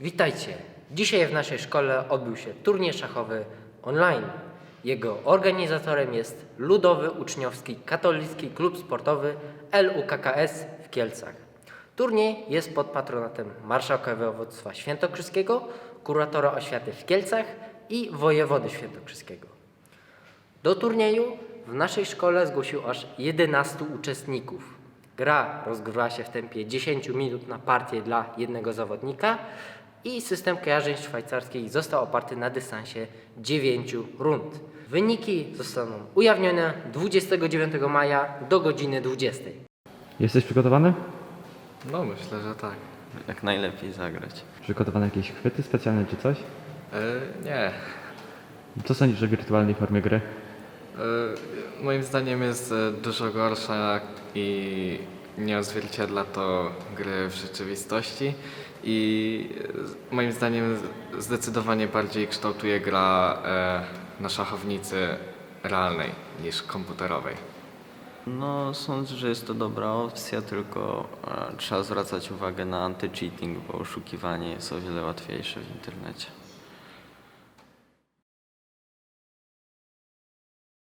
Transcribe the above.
Witajcie. Dzisiaj w naszej szkole odbył się turniej szachowy online. Jego organizatorem jest Ludowy Uczniowski Katolicki Klub Sportowy LUKKS w Kielcach. Turniej jest pod patronatem Marszałka Województwa Świętokrzyskiego, Kuratora Oświaty w Kielcach i Wojewody Świętokrzyskiego. Do turnieju w naszej szkole zgłosił aż 11 uczestników. Gra rozgrywała się w tempie 10 minut na partię dla jednego zawodnika i system kojarzeń szwajcarskich został oparty na dystansie 9 rund. Wyniki zostaną ujawnione 29 maja do godziny 20. Jesteś przygotowany? No myślę, że tak. Jak najlepiej zagrać. Przygotowane jakieś chwyty specjalne czy coś? E, nie. Co sądzisz o wirtualnej formie gry? E, moim zdaniem jest e, dużo gorsza i nie odzwierciedla to gry w rzeczywistości i e, moim zdaniem zdecydowanie bardziej kształtuje gra e, na szachownicy realnej niż komputerowej. No, sądzę, że jest to dobra opcja, tylko e, trzeba zwracać uwagę na anti-cheating, bo oszukiwanie jest o wiele łatwiejsze w internecie.